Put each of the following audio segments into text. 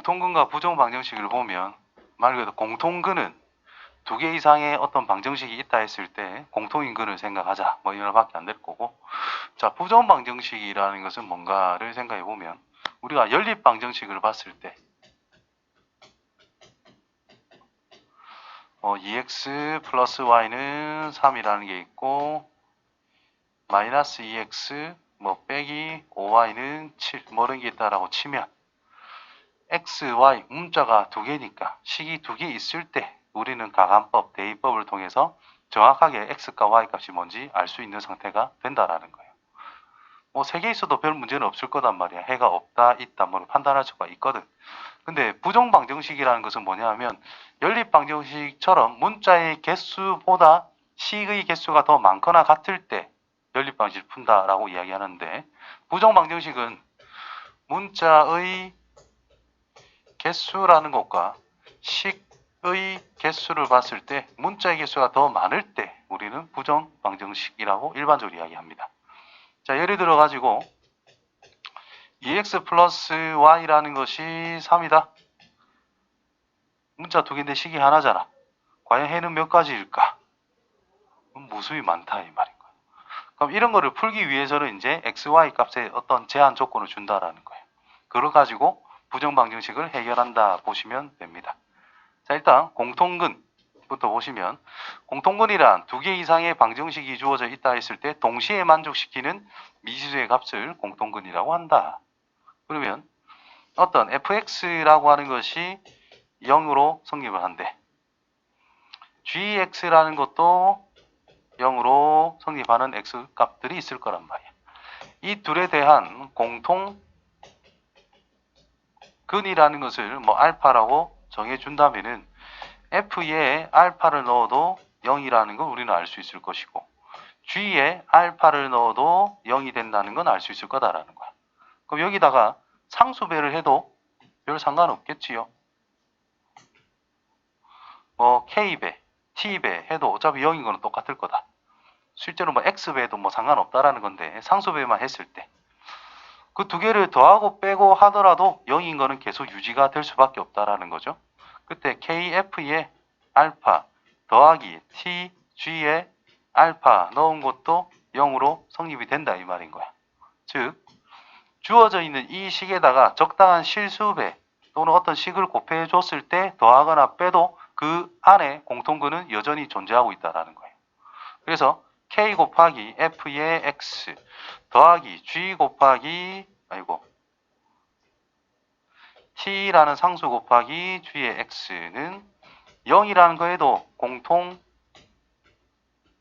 공통근과 부정 방정식을 보면 말 그대로 공통근은 두 개 이상의 어떤 방정식이 있다 했을 때 공통인 근을 생각하자 뭐 이런 밖에 안 될 거고. 자 부정 방정식이라는 것은 뭔가를 생각해 보면 우리가 연립 방정식을 봤을 때 어, 2x 플러스 y는 3이라는 게 있고 마이너스 2x 뭐 빼기 5y는 7 뭐 이런 게 있다라고 치면 x, y 문자가 두 개니까 식이 두 개 있을 때 우리는 가감법, 대입법을 통해서 정확하게 x과 y 값이 뭔지 알 수 있는 상태가 된다라는 거예요. 뭐 세 개 있어도 별 문제는 없을 거단 말이야. 해가 없다, 있다, 뭐 판단할 수가 있거든. 근데 부정 방정식이라는 것은 뭐냐 하면 연립 방정식처럼 문자의 개수보다 식의 개수가 더 많거나 같을 때 연립 방정식을 푼다라고 이야기하는데 부정 방정식은 문자의 개수라는 것과 식의 개수를 봤을 때 문자의 개수가 더 많을 때 우리는 부정 방정식이라고 일반적으로 이야기합니다. 자, 예를 들어 가지고 2x 플러스 y라는 것이 3이다. 문자 두 개인데 식이 하나잖아. 과연 해는 몇 가지일까? 무수히 많다 이 말인 거야. 그럼 이런 거를 풀기 위해서는 이제 x, y 값에 어떤 제한 조건을 준다라는 거예요. 그걸 가지고 부정 방정식을 해결한다 보시면 됩니다. 자, 일단 공통근부터 보시면 공통근이란 두 개 이상의 방정식이 주어져 있다 했을 때 동시에 만족시키는 미지수의 값을 공통근이라고 한다. 그러면 어떤 fx라고 하는 것이 0으로 성립을 한대. gx라는 것도 0으로 성립하는 x 값들이 있을 거란 말이야. 이 둘에 대한 공통 근이라는 것을 뭐 알파라고 정해 준다면은 f에 알파를 넣어도 0이라는 걸 우리는 알 수 있을 것이고 g에 알파를 넣어도 0이 된다는 건 알 수 있을 거다라는 거야. 그럼 여기다가 상수배를 해도 별 상관없겠지요. 뭐 k배, t배 해도 어차피 0인 거는 똑같을 거다. 실제로 뭐 x배도 뭐 상관없다라는 건데 상수배만 했을 때 그 두 개를 더하고 빼고 하더라도 0인 거는 계속 유지가 될 수밖에 없다라는 거죠. 그때 kf에 알파 더하기 tg에 알파 넣은 것도 0으로 성립이 된다 이 말인 거야. 즉 주어져 있는 이 식에다가 적당한 실수배 또는 어떤 식을 곱해 줬을 때 더하거나 빼도 그 안에 공통근은 여전히 존재하고 있다라는 거예요. 그래서 k 곱하기 f의 x 더하기 g 곱하기 아이고 t라는 상수 곱하기 g의 x는 0이라는 거에도 공통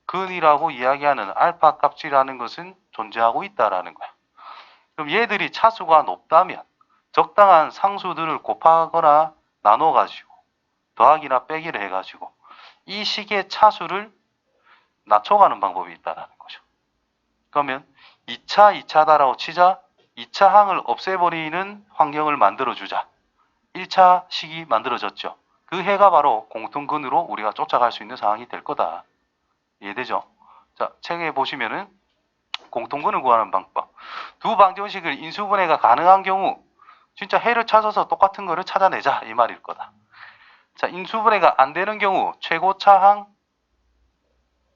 근이라고 이야기하는 알파 값이라는 것은 존재하고 있다라는 거야. 그럼 얘들이 차수가 높다면 적당한 상수들을 곱하거나 나눠 가지고 더하기나 빼기를 해 가지고 이 식의 차수를 낮춰가는 방법이 있다라는 거죠. 그러면 2차, 2차다라고 치자 2차 항을 없애버리는 환경을 만들어주자. 1차 식이 만들어졌죠. 그 해가 바로 공통근으로 우리가 쫓아갈 수 있는 상황이 될 거다. 이해되죠? 자, 책에 보시면은 공통근을 구하는 방법. 두 방정식을 인수분해가 가능한 경우 진짜 해를 찾아서 똑같은 거를 찾아내자 이 말일 거다. 자, 인수분해가 안 되는 경우 최고차항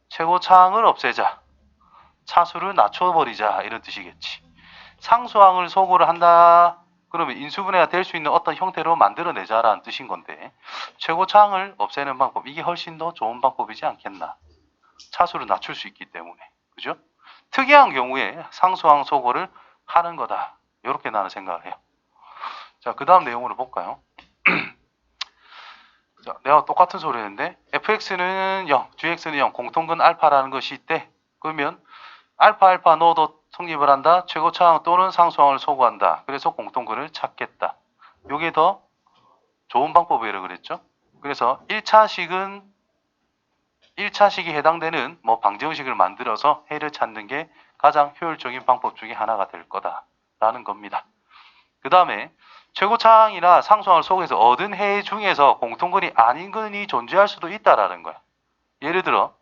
최고차항을 없애자. 차수를 낮춰버리자 이런 뜻이겠지. 상수항을 소거를 한다. 그러면 인수분해가 될 수 있는 어떤 형태로 만들어내자라는 뜻인 건데 최고차항을 없애는 방법 이게 훨씬 더 좋은 방법이지 않겠나. 차수를 낮출 수 있기 때문에 그죠? 특이한 경우에 상수항 소거를 하는 거다. 이렇게 나는 생각을 해요. 자, 그 다음 내용으로 볼까요? 자, 내가 똑같은 소리 했는데 fx는 0, gx는 0, 공통근 알파라는 것이 있대. 그러면 알파 알파 넣어도 성립을 한다. 최고 차항 또는 상수항을 소구한다. 그래서 공통근을 찾겠다. 요게 더 좋은 방법이라고 그랬죠. 그래서 1차식은 1차식이 해당되는 뭐 방정식을 만들어서 해를 찾는 게 가장 효율적인 방법 중에 하나가 될 거다라는 겁니다. 그 다음에 최고차항이나 상수항을 소개해서 얻은 해 중에서 공통근이 아닌 근이 존재할 수도 있다라는 거야. 예를 들어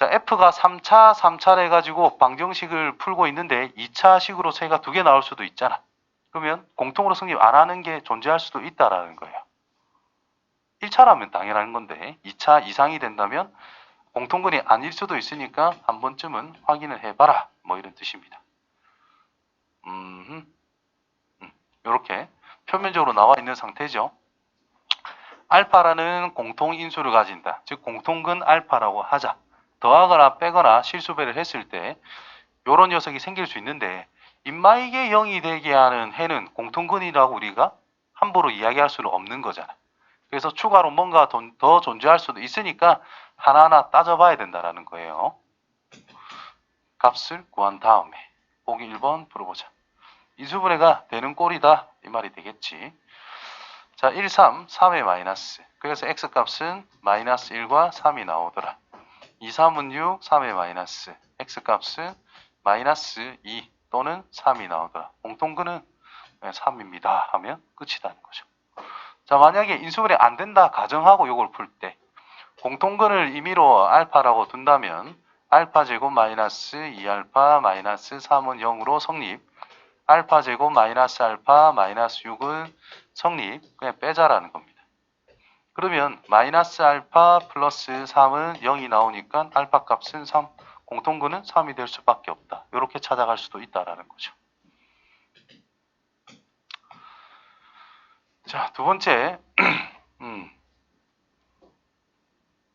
자 F가 3차, 3차를 해가지고 방정식을 풀고 있는데 2차식으로 세가 두 개 나올 수도 있잖아. 그러면 공통으로 성립 안 하는 게 존재할 수도 있다라는 거예요. 1차라면 당연한 건데 2차 이상이 된다면 공통근이 아닐 수도 있으니까 한 번쯤은 확인을 해봐라. 뭐 이런 뜻입니다. 음, 이렇게 표면적으로 나와 있는 상태죠. 알파라는 공통 인수를 가진다. 즉 공통근 알파라고 하자. 더하거나 빼거나 실수배를 했을 때 이런 녀석이 생길 수 있는데 인마이게 0이 되게 하는 해는 공통근이라고 우리가 함부로 이야기할 수는 없는 거잖아. 그래서 추가로 뭔가 돈- 더 존재할 수도 있으니까 하나하나 따져봐야 된다라는 거예요. 값을 구한 다음에 보기 1번 풀어보자. 인수분해가 되는 꼴이다 이 말이 되겠지. 자, 1, 3, 3의 마이너스. 그래서 x값은 마이너스 1과 3이 나오더라. 2, 3은 6, 3의 마이너스. x값은 마이너스 2 또는 3이 나오더라. 공통근은 3입니다 하면 끝이다는 거죠. 자, 만약에 인수분해 안 된다 가정하고 이걸 풀 때 공통근을 임의로 알파라고 둔다면 알파 제곱 마이너스 2알파 마이너스 3은 0으로 성립. 알파 제곱 마이너스 알파 마이너스 6은 성립. 그냥 빼자라는 겁니다. 그러면 마이너스 알파 플러스 3은 0이 나오니까 알파 값은 3, 공통근은 3이 될 수밖에 없다. 이렇게 찾아갈 수도 있다라는 거죠. 자, 두 번째, 음,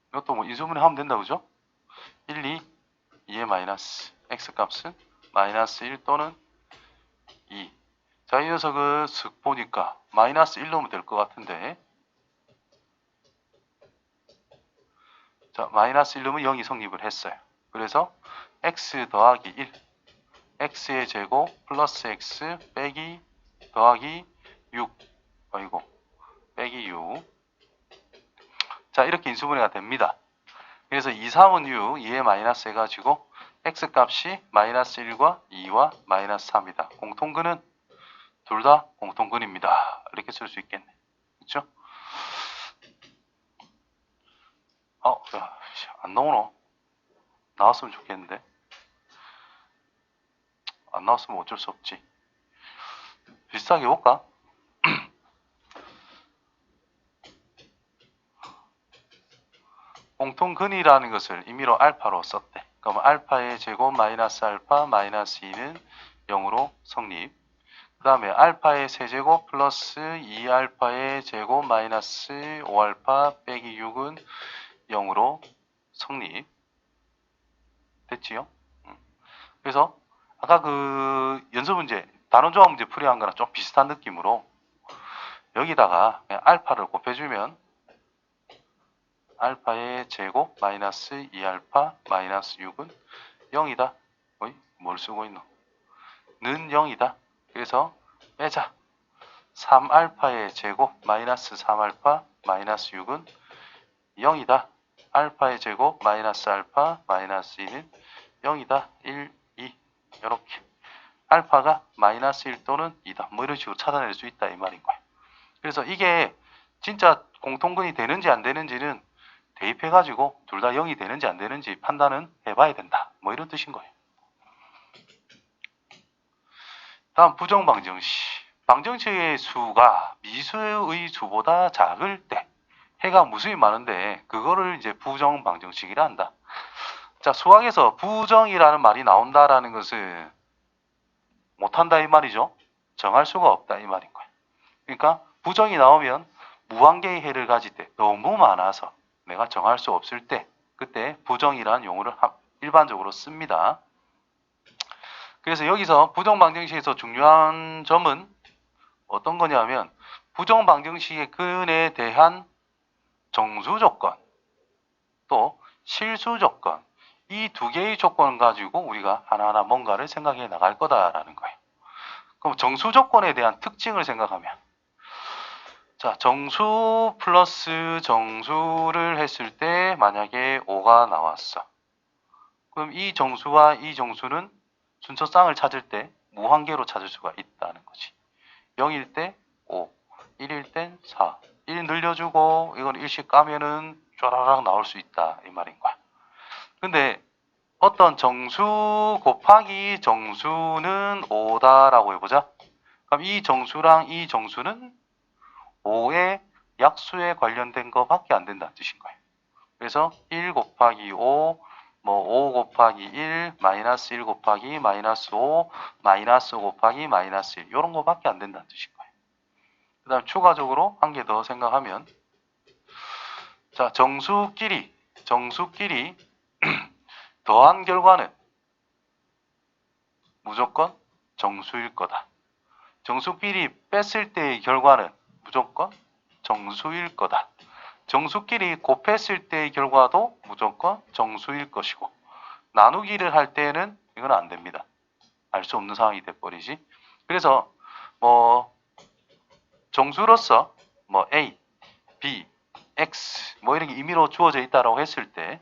이것도 뭐 인수분해 하면 된다, 그죠? 1, 2, 2의 마이너스, x 값은 마이너스 1 또는 2. 자, 이 녀석을 슥 보니까 마이너스 1 넣으면 될 것 같은데, 자, 마이너스 1 넣으면 0이 성립을 했어요. 그래서 x 더하기 1, x의 제곱 플러스 x 빼기 더하기 6, 아이고, 빼기 6. 자, 이렇게 인수분해가 됩니다. 그래서 2, 3은 6, 2에 마이너스 해가지고 x 값이 마이너스 1과 2와 마이너스 3이다. 공통근은 둘 다 공통근입니다. 이렇게 쓸 수 있겠네. 그렇죠? 어, 야, 씨, 안 나오노? 나왔으면 좋겠는데. 안 나왔으면 어쩔 수 없지. 비슷하게 해볼까? 공통근이라는 것을 임의로 알파로 썼대. 그럼 알파의 제곱 마이너스 알파 마이너스 2는 0으로 성립. 그 다음에 알파의 세제곱 플러스 2알파의 제곱 마이너스 5알파 빼기 6은 0으로 성립. 됐지요? 음. 그래서 아까 그 연습 문제, 단원 조합 문제 풀이한 거랑 좀 비슷한 느낌으로 여기다가 알파를 곱해주면 알파의 제곱 마이너스 2알파 마이너스 6은 0이다. 어이? 뭘 쓰고 있노? 는 0이다. 그래서 빼자. 3알파의 제곱 마이너스 3알파 마이너스 6은 0이다. 알파의 제곱 마이너스 알파 마이너스 2는 0이다. 1, 2 이렇게 알파가 마이너스 1 또는 2다. 뭐 이런 식으로 찾아낼 수 있다 이 말인 거야. 그래서 이게 진짜 공통근이 되는지 안 되는지는 대입해가지고 둘 다 0이 되는지 안 되는지 판단은 해봐야 된다. 뭐 이런 뜻인 거예요. 다음 부정 방정식. 방정식의 수가 미수의 수보다 작을 때 해가 무수히 많은데 그거를 이제 부정 방정식이라 한다. 자, 수학에서 부정이라는 말이 나온다라는 것은 못한다 이 말이죠. 정할 수가 없다 이 말인 거예요. 그러니까 부정이 나오면 무한개의 해를 가질 때 너무 많아서 내가 정할 수 없을 때 그때 부정이라는 용어를 하- 일반적으로 씁니다. 그래서 여기서 부정 방정식에서 중요한 점은 어떤 거냐면 부정 방정식의 근에 대한 정수 조건 또 실수 조건 이 두 개의 조건 가지고 우리가 하나하나 뭔가를 생각해 나갈 거다라는 거예요. 그럼 정수 조건에 대한 특징을 생각하면 자, 정수 플러스 정수를 했을 때 만약에 5가 나왔어. 그럼 이 정수와 이 정수는 순서쌍을 찾을 때 무한계로 찾을 수가 있다는 거지. 0일 때 5, 1일 땐 4. 1 늘려주고 이건 일씩 까면은 쫘라락 나올 수 있다 이 말인 거야. 근데 어떤 정수 곱하기 정수는 5다라고 해보자. 그럼 이 정수랑 이 정수는 5의 약수에 관련된 거밖에 안 된다는 뜻인 거예요. 그래서 1 곱하기 5, 뭐 5 곱하기 1, 마이너스 1 곱하기 마이너스 5, 마이너스 5 곱하기 마이너스 1 이런 거밖에 안 된다는 거예요. 그 다음 추가적으로 한 개 더 생각하면 자 정수끼리 정수끼리 더한 결과는 무조건 정수일 거다. 정수끼리 뺐을 때의 결과는 무조건 정수일 거다. 정수끼리 곱했을 때의 결과도 무조건 정수일 것이고 나누기를 할 때는 이건 안 됩니다. 알 수 없는 상황이 돼버리지. 그래서 뭐 정수로서 뭐 A, B, X 뭐 이런 게 임의로 주어져 있다라고 했을 때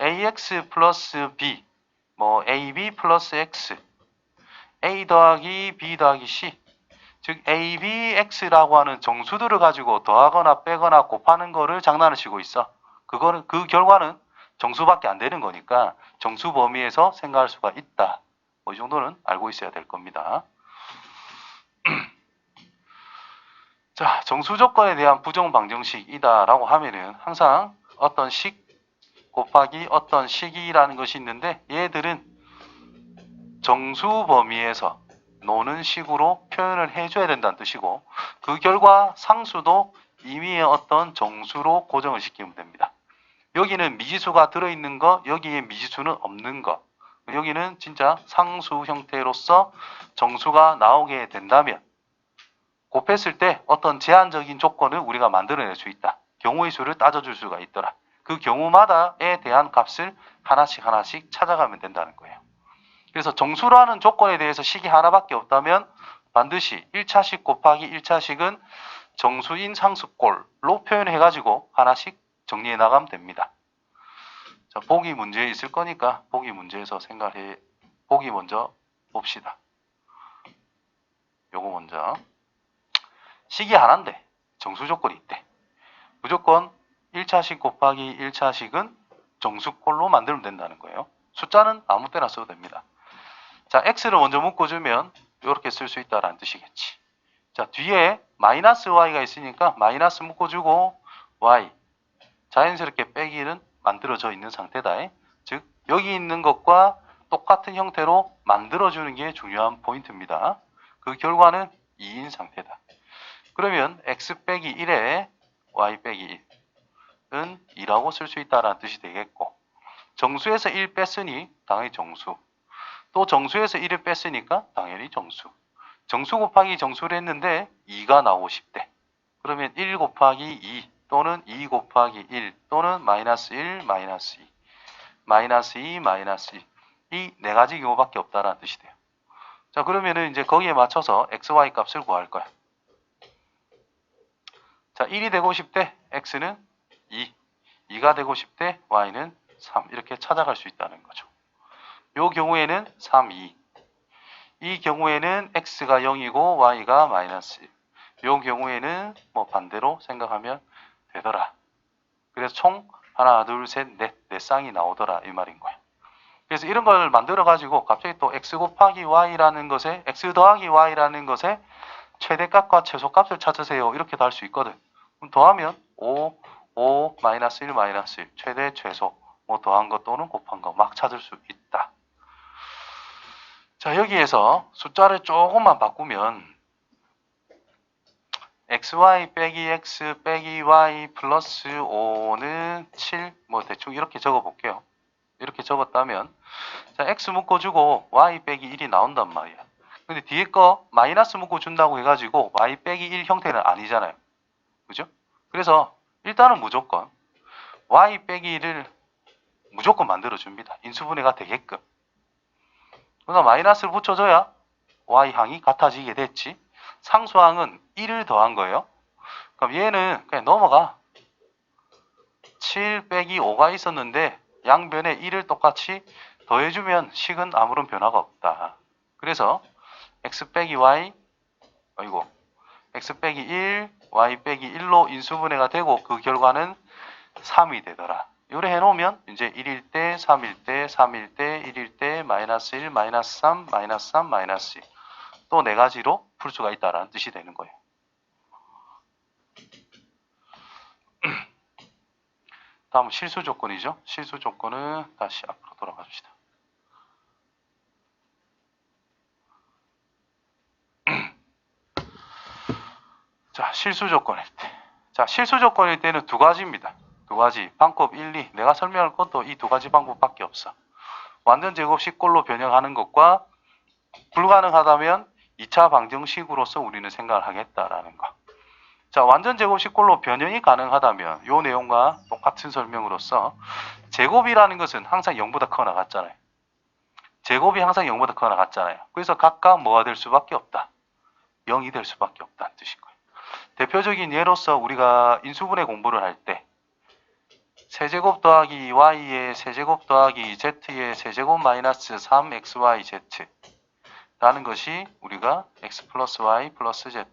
AX 플러스 B 뭐 AB 플러스 X A 더하기 B 더하기 C 즉 A, B, X라고 하는 정수들을 가지고 더하거나 빼거나 곱하는 거를 장난을 치고 있어. 그거는 그 결과는 정수밖에 안 되는 거니까 정수 범위에서 생각할 수가 있다. 뭐 이 정도는 알고 있어야 될 겁니다. 자, 정수 조건에 대한 부정 방정식이다라고 하면은 항상 어떤 식 곱하기 어떤 식이라는 것이 있는데 얘들은 정수 범위에서 노는 식으로 표현을 해줘야 된다는 뜻이고 그 결과 상수도 임의의 어떤 정수로 고정을 시키면 됩니다. 여기는 미지수가 들어있는 거, 여기에 미지수는 없는 거. 여기는 진짜 상수 형태로서 정수가 나오게 된다면 곱했을 때 어떤 제한적인 조건을 우리가 만들어낼 수 있다. 경우의 수를 따져줄 수가 있더라. 그 경우마다에 대한 값을 하나씩 하나씩 찾아가면 된다는 거예요. 그래서 정수라는 조건에 대해서 식이 하나밖에 없다면 반드시 1차식 곱하기 1차식은 정수인 상수꼴로 표현해가지고 하나씩 정리해 나가면 됩니다. 자, 보기 문제 있을 거니까 보기 문제에서 생각해, 보기 먼저 봅시다. 요거 먼저. 식이 하나인데 정수 조건이 있대. 무조건 1차식 곱하기 1차식은 정수꼴로 만들면 된다는 거예요. 숫자는 아무 때나 써도 됩니다. 자, x를 먼저 묶어주면 이렇게 쓸 수 있다라는 뜻이겠지. 자, 뒤에 마이너스 y가 있으니까 마이너스 묶어주고 y 자연스럽게 빼기는 만들어져 있는 상태다. 즉 여기 있는 것과 똑같은 형태로 만들어주는 게 중요한 포인트입니다. 그 결과는 2인 상태다. 그러면 x 빼기 1에 y 빼기 1은 2라고 쓸 수 있다라는 뜻이 되겠고 정수에서 1 뺐으니 당연히 정수 또 정수에서 1을 뺐으니까 당연히 정수. 정수 곱하기 정수를 했는데 2가 나오고 싶대. 그러면 1 곱하기 2 또는 2 곱하기 1 또는 마이너스 1 마이너스 2 마이너스 2 마이너스 2 이 네 가지 경우밖에 없다라는 뜻이 돼요. 자 그러면은 이제 거기에 맞춰서 xy 값을 구할 거야. 자 1이 되고 싶대 x는 2 2가 되고 싶대 y는 3 이렇게 찾아갈 수 있다는 거죠. 요 경우에는 3, 2. 이 경우에는 x가 0이고 y가 마이너스 1. 요 경우에는 뭐 반대로 생각하면 되더라. 그래서 총 하나, 둘, 셋, 넷, 네 쌍이 나오더라 이 말인 거야. 그래서 이런 걸 만들어 가지고 갑자기 또 x 곱하기 y라는 것에 x 더하기 y라는 것에 최대값과 최소값을 찾으세요. 이렇게 도 할 수 있거든. 그럼 더하면 5, 5, 마이너스 1, 마이너스 1, 최대, 최소, 뭐 더한 것 또는 곱한 거 막 찾을 수 있다. 자, 여기에서 숫자를 조금만 바꾸면 xy 빼기 x 빼기 y 플러스 5는 7, 뭐 대충 이렇게 적어 볼게요. 이렇게 적었다면 자, x 묶어주고 y 빼기 1이 나온단 말이야. 근데 뒤에 거 마이너스 묶어준다고 해가지고 y 빼기 1 형태는 아니잖아요. 그죠? 그래서 일단은 무조건 y 빼기 1을 무조건 만들어줍니다. 인수분해가 되게끔. 그러나 마이너스를 붙여줘야 y항이 같아지게 됐지. 상수항은 1을 더한 거예요. 그럼 얘는 그냥 넘어가. 7 빼기 5가 있었는데 양변에 1을 똑같이 더해주면 식은 아무런 변화가 없다. 그래서 x 빼기 y, 아이고, x 빼기 1, y 빼기 1로 인수분해가 되고 그 결과는 3이 되더라. 요래 해놓으면 이제 1일 때, 3일 때, 3일 때, 1일 때, 마이너스 1, 마이너스 3, 마이너스 3, 마이너스 2. 또 네 가지로 풀 수가 있다라는 뜻이 되는 거예요. 다음 실수 조건이죠. 실수 조건은 다시 앞으로 돌아가 줍시다. 자, 실수 조건일 때. 자, 실수 조건일 때는 두 가지입니다. 두 가지. 방법 1, 2. 내가 설명할 것도 이 두 가지 방법밖에 없어. 완전 제곱식 꼴로 변형하는 것과 불가능하다면 2차 방정식으로서 우리는 생각을 하겠다라는 거. 자, 완전 제곱식 꼴로 변형이 가능하다면 요 내용과 똑같은 설명으로서 제곱이라는 것은 항상 0보다 크거나 같잖아요. 제곱이 항상 0보다 크거나 같잖아요. 그래서 각각 뭐가 될 수밖에 없다. 0이 될 수밖에 없다는 뜻인 거예요. 대표적인 예로서 우리가 인수분해 공부를 할 때 세제곱 더하기 y의 세제곱 더하기 z의 세제곱 마이너스 3xyz 라는 것이 우리가 x 플러스 y 플러스 z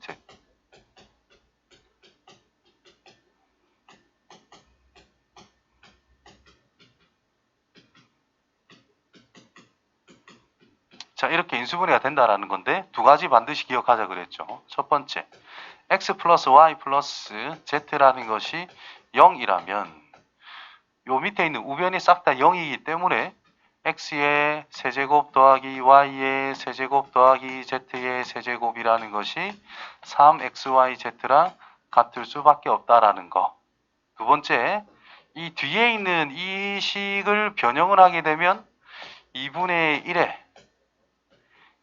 자 이렇게 인수분해가 된다라는 건데 두 가지 반드시 기억하자 그랬죠. 첫 번째 x 플러스 y 플러스 z라는 것이 0이라면 요 밑에 있는 우변이 싹 다 0이기 때문에 x의 세제곱 더하기 y의 세제곱 더하기 z의 세제곱이라는 것이 3xyz랑 같을 수밖에 없다라는 거. 두 번째, 이 뒤에 있는 이 식을 변형을 하게 되면 2분의 1에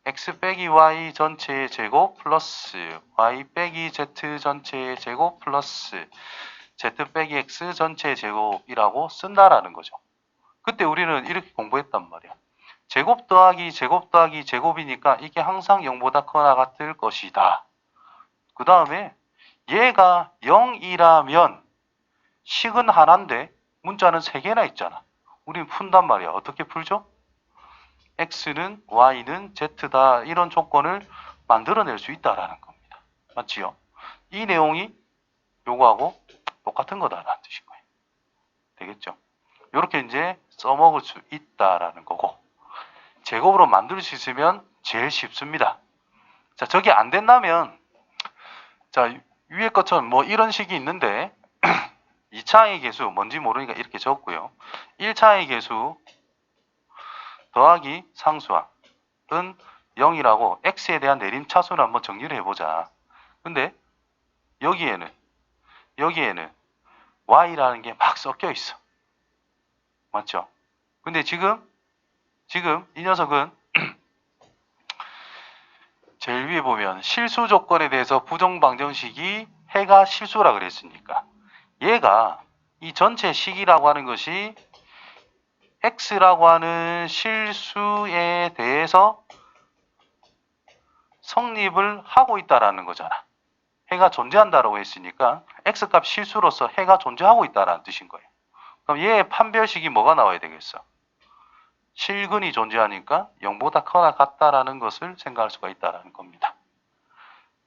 x 빼기 y 전체의 제곱 플러스 y 빼기 z 전체의 제곱 플러스 z 빼기 x 전체의 제곱이라고 쓴다라는 거죠. 그때 우리는 이렇게 공부했단 말이야. 제곱 더하기 제곱 더하기 제곱이니까 이게 항상 0보다 크거나 같을 것이다. 그 다음에 얘가 0이라면 식은 하나인데 문자는 3개나 있잖아. 우린 푼단 말이야. 어떻게 풀죠? X는 y는 z다 이런 조건을 만들어낼 수 있다라는 겁니다. 맞지요? 이 내용이 요거하고 똑같은 거다라는 뜻인 거예요. 되겠죠? 이렇게 이제 써먹을 수 있다라는 거고 제곱으로 만들 수 있으면 제일 쉽습니다. 자 저게 안 된다면 자 위에 것처럼 뭐 이런 식이 있는데 2차의 개수 뭔지 모르니까 이렇게 적고요. 1차의 개수 더하기 상수항은 0이라고 x에 대한 내림 차수를 한번 정리를 해보자. 근데 여기에는 여기에는 y라는 게 막 섞여 있어. 맞죠? 근데 지금 지금 이 녀석은 제일 위에 보면 실수 조건에 대해서 부정 방정식이 해가 실수라 그랬으니까 얘가 이 전체 식이라고 하는 것이 x라고 하는 실수에 대해서 성립을 하고 있다라는 거잖아. 해가 존재한다라고 했으니까 x값 실수로서 해가 존재하고 있다라는 뜻인 거예요. 그럼 얘의 판별식이 뭐가 나와야 되겠어? 실근이 존재하니까 0보다 커나 같다라는 것을 생각할 수가 있다라는 겁니다.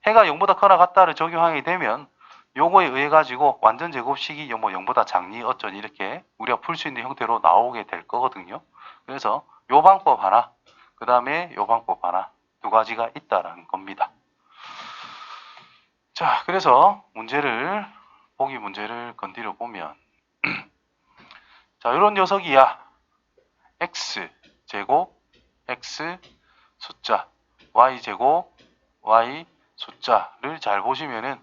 해가 0보다 커나 같다를 적용하게 되면 요거에 의해 가지고 완전 제곱식이 뭐 0보다 작니 어쩌니 이렇게 우리가 풀 수 있는 형태로 나오게 될 거거든요. 그래서 요 방법 하나, 그 다음에 요 방법 하나 두 가지가 있다라는 겁니다. 자, 그래서 문제를 보기 문제를 건드려 보면 자, 이런 녀석이야. x 제곱 x 숫자 y 제곱 y 숫자를 잘 보시면은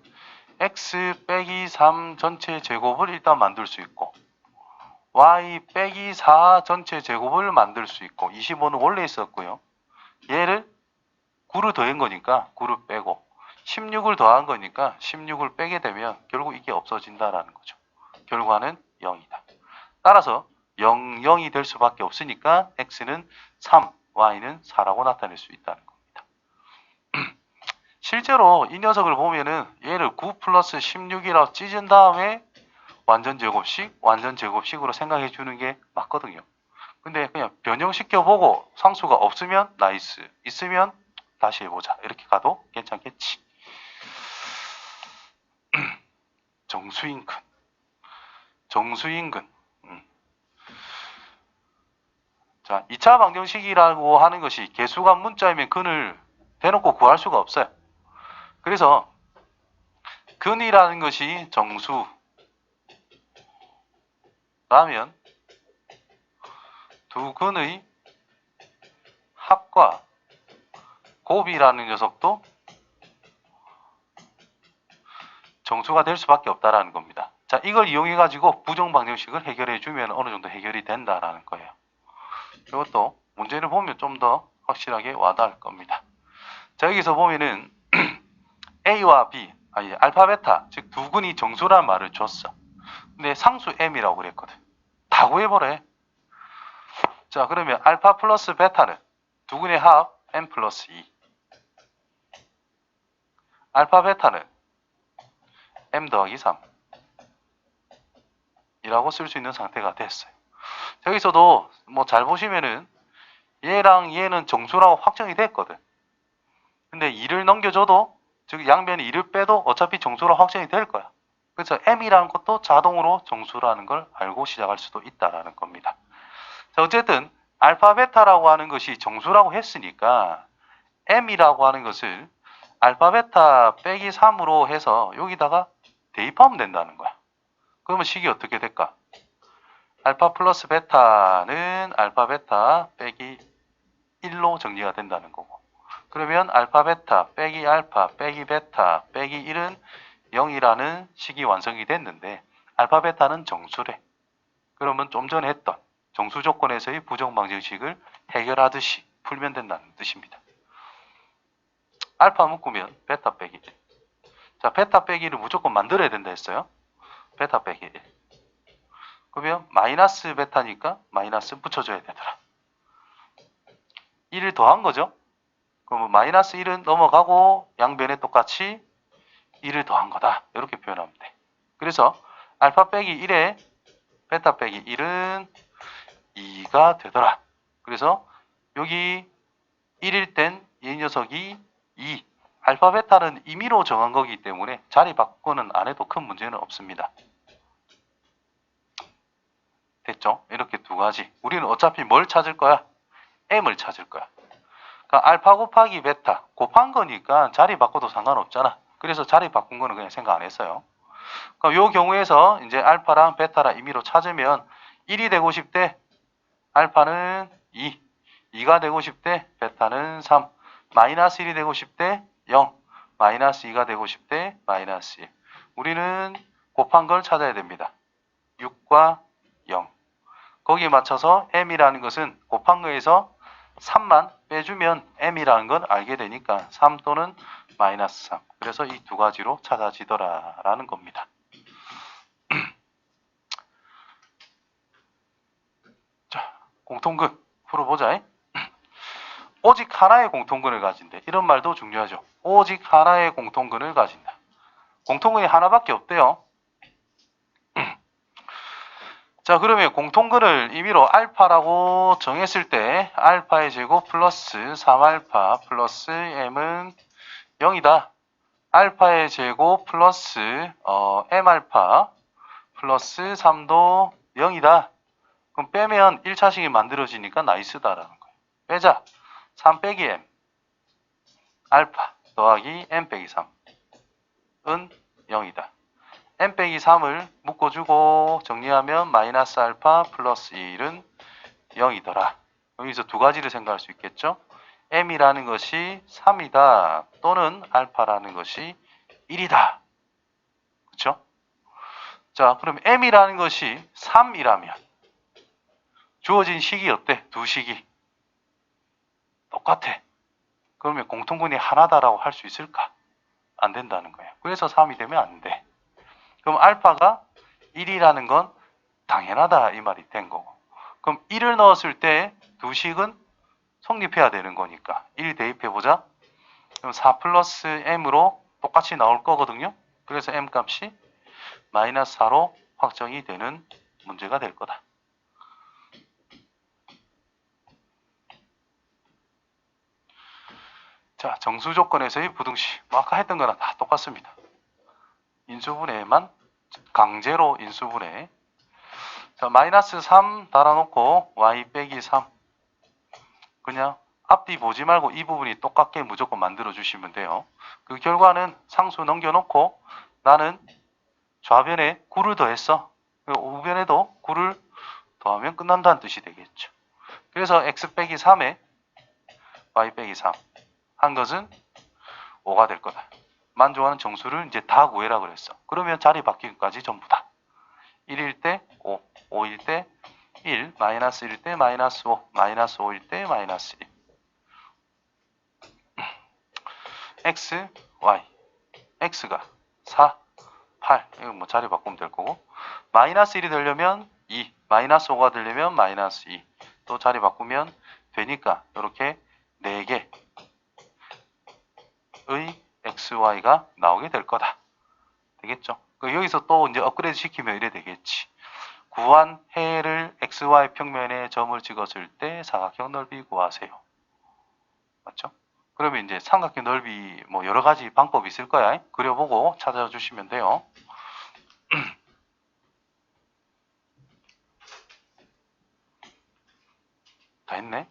x 빼기 3 전체 제곱을 일단 만들 수 있고 y 빼기 4 전체 제곱을 만들 수 있고 25는 원래 있었고요. 얘를 9를 더한 거니까 9를 빼고 16을 더한 거니까 16을 빼게 되면 결국 이게 없어진다라는 거죠. 결과는 0이다. 따라서 0, 0이 될 수밖에 없으니까 x는 3, y는 4라고 나타낼 수 있다는 겁니다. 실제로 이 녀석을 보면은 얘를 9 플러스 16이라고 찢은 다음에 완전 제곱식, 완전 제곱식으로 생각해 주는 게 맞거든요. 근데 그냥 변형시켜 보고 상수가 없으면 나이스, 있으면 다시 해보자. 이렇게 가도 괜찮겠지. 정수인근. 정수인근. 음. 자, 2차 방정식이라고 하는 것이 개수가 문자이면 근을 대놓고 구할 수가 없어요. 그래서 근이라는 것이 정수라면 두 근의 합과 곱이라는 녀석도 정수가 될 수밖에 없다라는 겁니다. 자, 이걸 이용해 가지고 부정 방정식을 해결해 주면 어느 정도 해결이 된다라는 거예요. 이것도 문제를 보면 좀 더 확실하게 와닿을 겁니다. 자, 여기서 보면은 A와 B, 아니 알파 베타, 즉두 근이 정수라는 말을 줬어. 근데 상수 M이라고 그랬거든. 다 구해보래. 자, 그러면 알파 플러스 베타는 두 근의 합 M 플러스 2. 알파 베타는 M 더하기 3 이라고 쓸 수 있는 상태가 됐어요. 여기서도 뭐 잘 보시면은 얘랑 얘는 정수라고 확정이 됐거든. 근데 2를 넘겨줘도 즉 양변에 2를 빼도 어차피 정수로 확정이 될 거야. 그래서 M이라는 것도 자동으로 정수라는 걸 알고 시작할 수도 있다라는 겁니다. 자, 어쨌든 알파 베타라고 하는 것이 정수라고 했으니까 M이라고 하는 것을 알파 베타 빼기 3으로 해서 여기다가 대입하면 된다는 거야. 그러면 식이 어떻게 될까? 알파 플러스 베타는 알파 베타 빼기 1로 정리가 된다는 거고. 그러면 알파 베타 빼기 알파 빼기 베타 빼기 1은 0이라는 식이 완성이 됐는데 알파 베타는 정수래. 그러면 좀 전에 했던 정수 조건에서의 부정 방정식을 해결하듯이 풀면 된다는 뜻입니다. 알파 묶으면 베타 빼기 1. 자, 베타 빼기를 무조건 만들어야 된다 했어요. 베타 빼기 1. 그러면 마이너스 베타니까 마이너스 붙여줘야 되더라. 1을 더한 거죠. 그러면 마이너스 1은 넘어가고 양변에 똑같이 1을 더한 거다. 이렇게 표현하면 돼. 그래서 알파 빼기 1에 베타 빼기 1은 2가 되더라. 그래서 여기 1일 땐 이 녀석이 2. 알파 베타는 임의로 정한 거기 때문에 자리 바꾸는 안 해도 큰 문제는 없습니다. 됐죠? 이렇게 두 가지. 우리는 어차피 뭘 찾을 거야? M을 찾을 거야. 그러니까 알파 곱하기 베타 곱한 거니까 자리 바꿔도 상관없잖아. 그래서 자리 바꾼 거는 그냥 생각 안 했어요. 그럼 요 경우에서 이제 알파랑 베타랑 임의로 찾으면 1이 되고 싶대. 알파는 2. 2가 되고 싶대. 베타는 3. 마이너스 1이 되고 싶대. 0. 마이너스 2가 되고 싶대. 마이너스 1. 우리는 곱한 걸 찾아야 됩니다. 6과 0. 거기에 맞춰서 m이라는 것은 곱한 거에서 3만 빼주면 m이라는 걸 알게 되니까 3 또는 마이너스 3. 그래서 이 두 가지로 찾아지더라라는 겁니다. 자, 공통근 풀어보자. 오직 하나의 공통근을 가진대. 이런 말도 중요하죠. 오직 하나의 공통근을 가진다. 공통근이 하나밖에 없대요. 자, 그러면 공통근을 임의로 알파라고 정했을 때 알파의 제곱 플러스 3알파 플러스 m은 0이다. 알파의 제곱 플러스 어, m알파 플러스 3도 0이다. 그럼 빼면 1차식이 만들어지니까 나이스다라는 거예요. 빼자. 3 빼기 m 알파 더하기 m 빼기 3은 0이다. M 빼기 3을 묶어주고 정리하면 마이너스 알파 플러스 1은 0이더라. 여기서 두 가지를 생각할 수 있겠죠. m이라는 것이 3이다 또는 알파라는 것이 1이다. 그렇죠? 자, 그럼 m이라는 것이 3이라면 주어진 식이 어때? 두 식이 똑같아. 그러면 공통분이 하나다라고 할 수 있을까? 안 된다는 거예요. 그래서 3이 되면 안 돼. 그럼 알파가 1이라는 건 당연하다 이 말이 된 거고. 그럼 1을 넣었을 때 두 식은 성립해야 되는 거니까 1 대입해 보자. 그럼 4 플러스 m으로 똑같이 나올 거거든요. 그래서 m 값이 마이너스 4로 확정이 되는 문제가 될 거다. 자, 정수 조건에서의 부등식. 뭐 아까 했던 거랑 다 똑같습니다. 인수분해만 강제로 인수분해. 자, 마이너스 3 달아놓고 y 빼기 3. 그냥 앞뒤 보지 말고 이 부분이 똑같게 무조건 만들어 주시면 돼요. 그 결과는 상수 넘겨놓고 나는 좌변에 9를 더했어. 그리고 우변에도 9를 더하면 끝난다는 뜻이 되겠죠. 그래서 x 빼기 3에 y 빼기 3 한 것은 5가 될 거다. 만족하는 정수를 이제 다 구해라 그랬어. 그러면 자리 바뀌기까지 전부 다. 1일 때 5, 5일 때 1, 마이너스 1일 때 마이너스 5, 마이너스 5일 때 마이너스 1. x, y. x가 4, 8. 이거 뭐 자리 바꾸면 될 거고. 마이너스 1이 되려면 2, 마이너스 5가 되려면 마이너스 2. 또 자리 바꾸면 되니까 이렇게 4개 의 x, y가 나오게 될 거다. 되겠죠? 그 여기서 또 이제 업그레이드 시키면 이래 되겠지. 구한 해를 xy 평면에 점을 찍었을 때 사각형 넓이 구하세요. 맞죠? 그러면 이제 삼각형 넓이 뭐 여러 가지 방법이 있을 거야. 그려보고 찾아주시면 돼요. 다 했네?